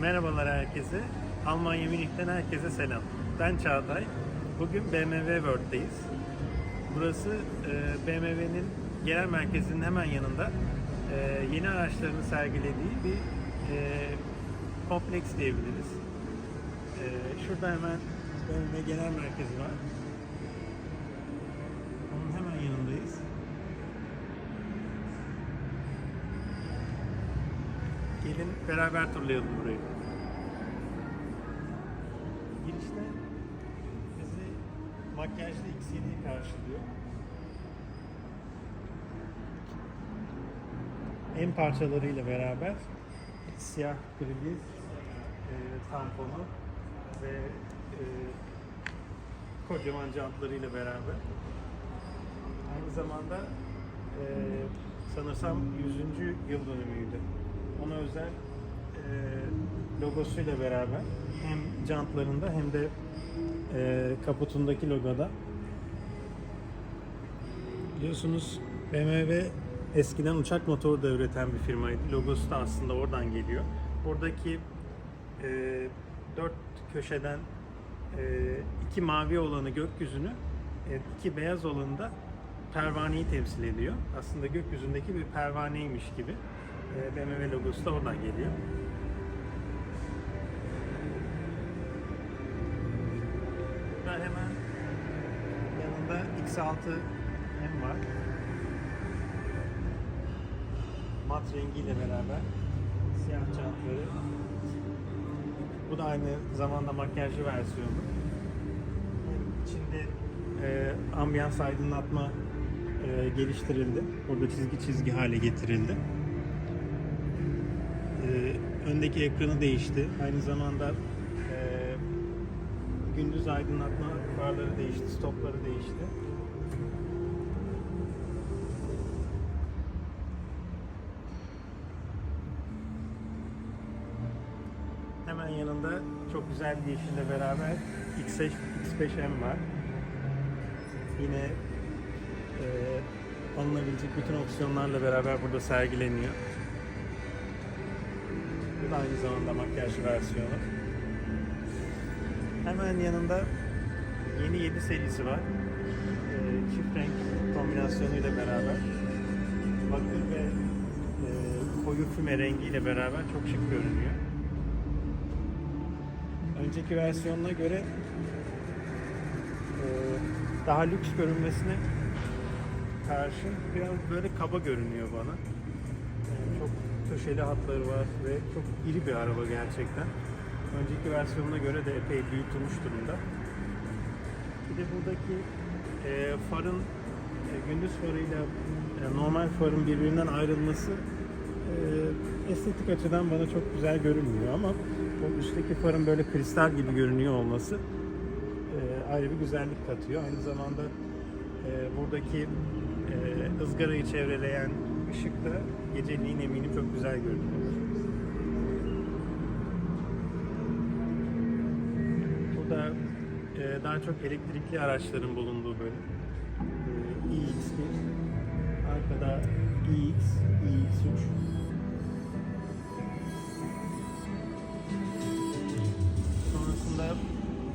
Merhabalar herkese. Almanya Münih'ten herkese selam. Ben Çağatay. Bugün BMW World'deyiz. Burası e, BMW'nin genel merkezinin hemen yanında e, yeni araçlarını sergilediği bir e, kompleks diyebiliriz. Şurada hemen BMW genel merkezi var. Gelin beraber turlayalım burayı. Girişte bizi makyajlı X7 karşılıyor. En parçalarıyla beraber siyah grili e, tamponu ve e, kocaman jantlarıyla beraber aynı zamanda e, sanırsam 100. yıl dönümüydü. Ona özel e, logosuyla beraber hem jantlarında hem de e, kaputundaki logoda biliyorsunuz BMW eskiden uçak motoru da üreten bir firmaydı. Logosu da aslında oradan geliyor. Buradaki e, dört köşeden e, iki mavi olanı gökyüzünü, e, iki beyaz olanı da pervaneyi temsil ediyor. Aslında gökyüzündeki bir pervaneymiş gibi. BMW logosu da oradan geliyor. Burada hemen yanında X6 M var. Mat rengiyle beraber siyah jantları. Bu da aynı zamanda makyajlı versiyonu. İçinde e, ambiyans aydınlatma e, geliştirildi. Burada çizgi çizgi hale getirildi. E, öndeki ekranı değişti. Aynı zamanda e, gündüz aydınlatma farları değişti, stopları değişti. Hemen yanında çok güzel bir yeşille beraber X5, X5M var. Yine e, alınabilecek bütün opsiyonlarla beraber burada sergileniyor. Da aynı zamanda makyajlı versiyonu. Hemen yanında yeni 7 serisi var. E, çift renk kombinasyonuyla beraber. Bakır ve e, koyu füme rengiyle beraber çok şık görünüyor. Önceki versiyonuna göre e, daha lüks görünmesine karşı biraz böyle kaba görünüyor bana. Köşeli hatları var ve çok iri bir araba gerçekten. Önceki versiyonuna göre de epey büyütülmüş durumda. Bir de buradaki e, farın e, gündüz farıyla e, normal farın birbirinden ayrılması e, estetik açıdan bana çok güzel görünmüyor ama o üstteki farın böyle kristal gibi görünüyor olması e, ayrı bir güzellik katıyor. Aynı zamanda e, buradaki e, ızgarayı çevreleyen ışık da geceliğin eminim çok güzel görünüyor. Burada e, daha çok elektrikli araçların bulunduğu bölüm. E, iX1, arkada iX, iX3. Sonrasında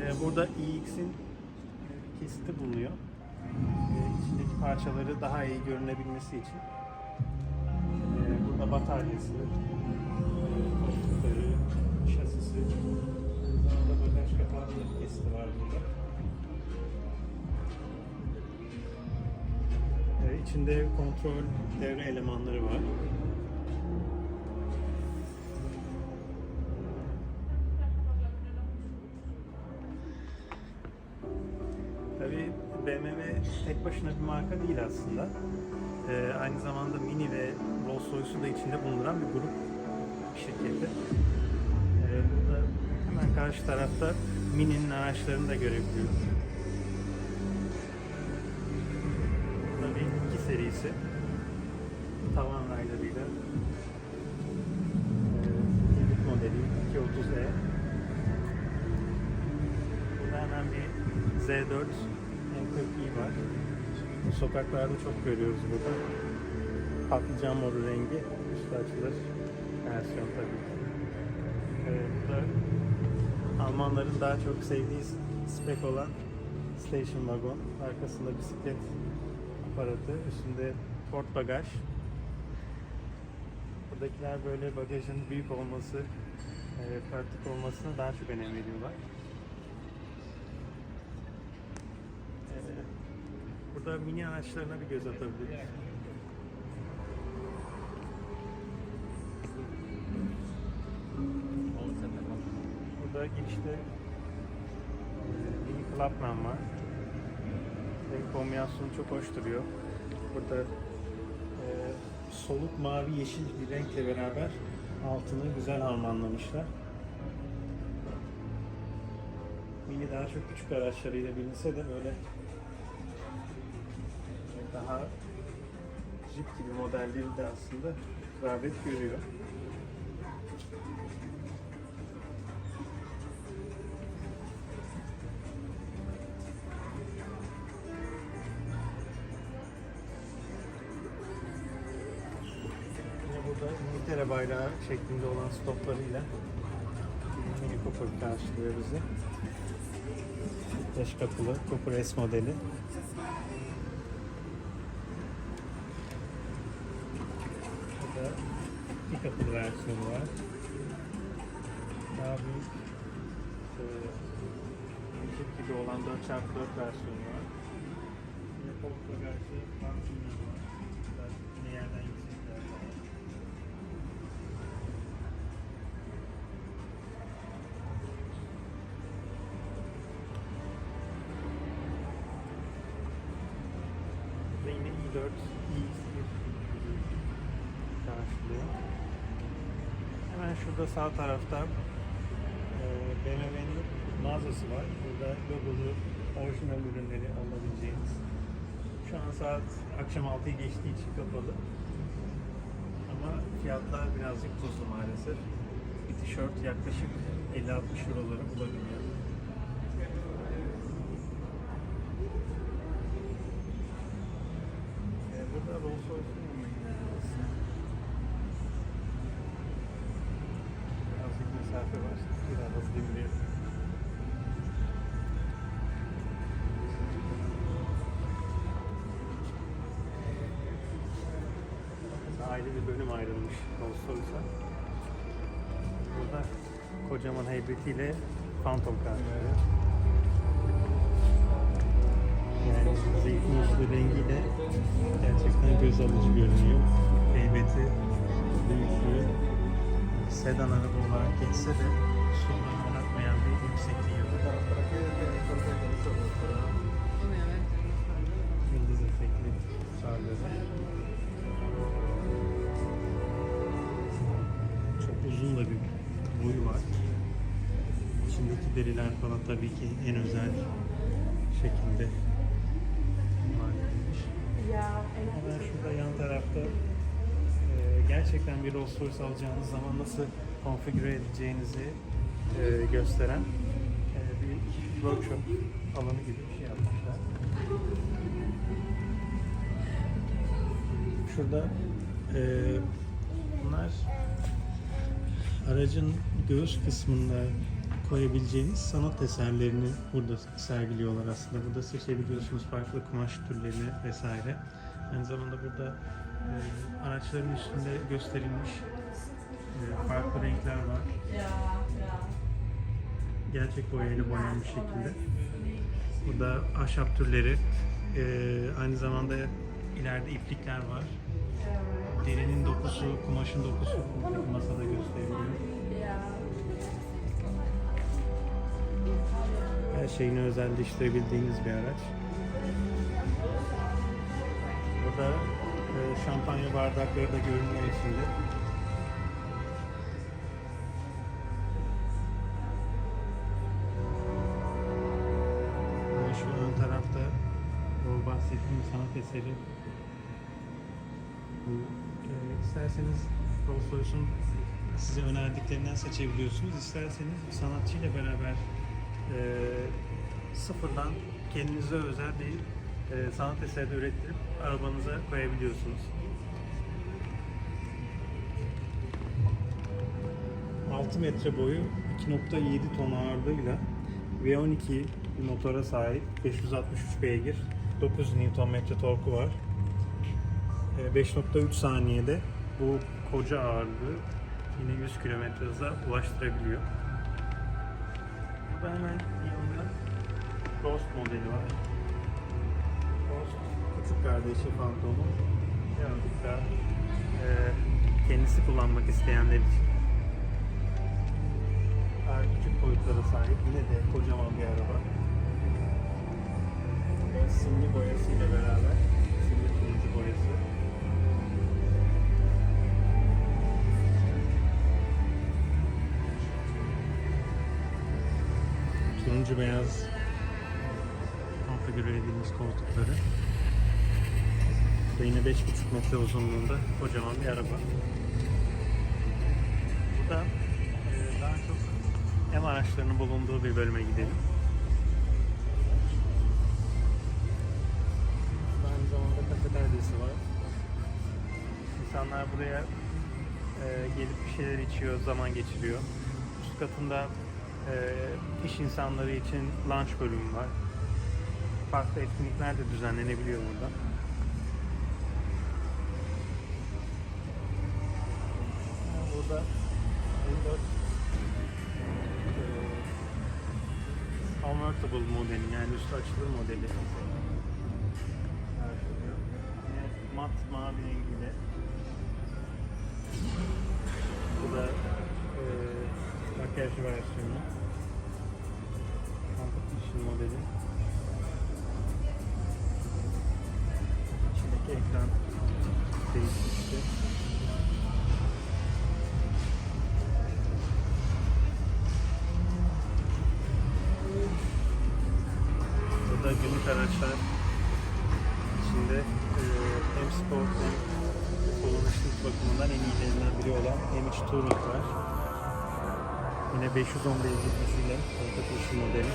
e, burada iX'in e, kesiti bulunuyor. E, içindeki parçaları daha iyi görünebilmesi için. E, burada bataryası, e, koltukları, şasisi, aynı zamanda bagaj kapağının kesiti var burada. E, içinde kontrol devre elemanları var. Tabii BMW tek başına bir marka değil aslında. Ee, aynı zamanda Mini ve Rolls-Royce'u da içinde bulunduran bir grup şirketi. Ee, burada hemen karşı tarafta Mini'nin araçlarını da görebiliyoruz. Burada bir iki serisi tavan raylarıyla ee, modeli 230E Burada hemen bir Z4 M40i var. Sokaklarda çok görüyoruz burada. Patlıcan moru rengi. Üstü açılır. Versiyon tabii ki. Ee, Almanların daha çok sevdiği spek olan station wagon. Arkasında bisiklet aparatı, üstünde port bagaj. Buradakiler böyle bagajın büyük olması, e, pratik olmasına daha çok önem veriyorlar. E, burada mini araçlarına bir göz atabiliriz. Burada girişte e, mini Clubman var. Renk kombinasyonu çok hoş duruyor. Burada e, soluk mavi yeşil bir renkle beraber altını güzel harmanlamışlar. Mini daha çok küçük araçlarıyla bilinse de böyle Jeep gibi modelleri de aslında rağbet görüyor. Burada İngiltere bayrağı şeklinde olan stoplarıyla Mini Cooper karşılıyor bizi. 5 kapılı Cooper S modeli. Gibi olan 4x4 versiyonu var. Yine bagajı pansiyon var. Yine yerden yüksekler var. Ve yine i4, i1 karşılıyor. Hemen şurada sağ tarafta e, BMW'nin mağazası var. Burada logolu orijinal ürünleri alabileceğiniz. Şu an saat akşam 6'yı geçtiği için kapalı. Ama fiyatlar birazcık tuzlu maalesef. Bir tişört yaklaşık 50-60 euroları bulabiliyor. Ee, burada Rolls Royce'un. Birazcık mesafe var. Biraz hızlı Ayrı bir bölüm ayrılmış Rolls Royce'a. Burada kocaman heybetiyle Phantom karşılıyor. Yani zeytin yeşili rengiyle gerçekten göz alıcı görünüyor. Heybeti, büyüklüğü, sedan araba olarak geçse de soldan oynatmayan bir yüksekliği yok. Yıldız efekti farları. Uzun da bir boyu var. İçindeki deriler falan tabii ki en özel şekilde edilmiş. Hemen şurada yan tarafta e, gerçekten bir Rolls Royce alacağınız zaman nasıl konfigüre edeceğinizi e, gösteren e, bir workshop alanı gibi bir şey yapmışlar. Şurada e, bunlar aracın göğüs kısmında koyabileceğiniz sanat eserlerini burada sergiliyorlar aslında. Burada seçebiliyorsunuz farklı kumaş türlerini vesaire. Aynı zamanda burada e, araçların üstünde gösterilmiş e, farklı renkler var. Gerçek boyayla boyanmış şekilde. Burada ahşap türleri, e, aynı zamanda ileride iplikler var. Derinin dokusu, kumaşın dokusu masada gösteriliyor. Her şeyini özelleştirebildiğiniz bir araç. Burada e, şampanya bardakları da görünüyor içinde. Şu ön tarafta o bahsettiğim sanat eseri. Bu, e, isterseniz Rolls Royce'un size önerdiklerinden seçebiliyorsunuz. İsterseniz sanatçıyla beraber e, sıfırdan kendinize özel bir e, sanat eseri ürettirip arabanıza koyabiliyorsunuz. 6 metre boyu 2.7 ton ağırlığıyla V12 motora sahip 563 beygir 9 Nm torku var. Ee, 5.3 saniyede bu koca ağırlığı yine 100 km hıza ulaştırabiliyor. Burada hemen yanında Ghost modeli var. Ghost küçük kardeşi Phantom'un birazcık daha e, kendisi kullanmak isteyenler için daha küçük boyutlara sahip yine de kocaman bir araba. Simli boyasıyla beraber simli turuncu boyası. Turuncu beyaz konfigüre edilmiş koltukları. Ve yine 5,5 metre uzunluğunda kocaman bir araba. Burada e, daha çok hem araçlarının bulunduğu bir bölüme gidelim. Kafeteryası var. İnsanlar buraya e, gelip bir şeyler içiyor, zaman geçiriyor. Üst katında e, iş insanları için lunch bölümü var. Farklı etkinlikler de düzenlenebiliyor burada. Burada M4 e, convertible modeli yani üstü açılır modeli. Yine mat mavi rengiyle. Bu da e, makyajlı versiyonu. Competition modeli. İçindeki ekran değişmişti. Burada günlük araçlar biri olan M3 Touring var. Yine 510 beygir gücüyle Competition modeli.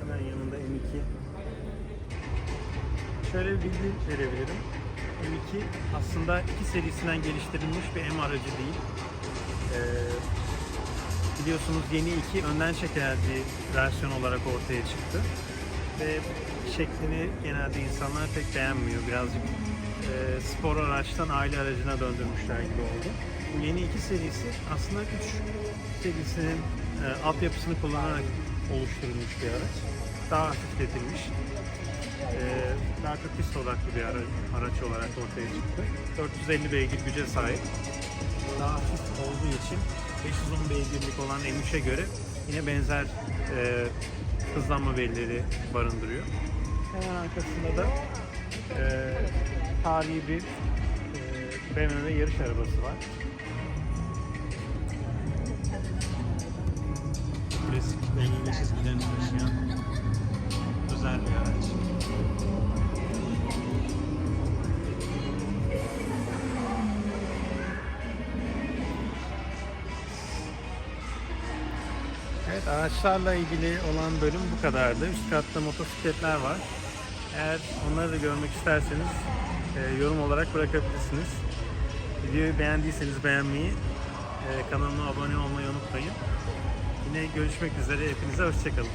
Hemen yanında M2 şöyle bir bilgi verebilirim. M2 aslında iki serisinden geliştirilmiş bir M aracı değil. Ee, biliyorsunuz yeni 2 önden çeker bir versiyon olarak ortaya çıktı. Ve şeklini genelde insanlar pek beğenmiyor. Birazcık e, spor araçtan aile aracına döndürmüşler gibi oldu. Bu yeni 2 serisi aslında 3 serisinin e, altyapısını kullanarak oluşturulmuş bir araç. Daha hafifletilmiş. Ee, daha çok pist odaklı bir ara- araç olarak ortaya çıktı. 450 beygir güce sahip. Daha hafif olduğu için 510 beygirlik olan M3'e göre yine benzer e, hızlanma verileri barındırıyor. Hemen arkasında da e, tarihi bir e, BMW yarış arabası var. Klasik BMW çizgilerini taşıyan özel bir araç. Evet araçlarla ilgili olan bölüm bu kadardı. Üst katta motosikletler var. Eğer onları da görmek isterseniz e, yorum olarak bırakabilirsiniz. Videoyu beğendiyseniz beğenmeyi, e, kanalıma abone olmayı unutmayın. Yine görüşmek üzere. Hepinize hoşçakalın.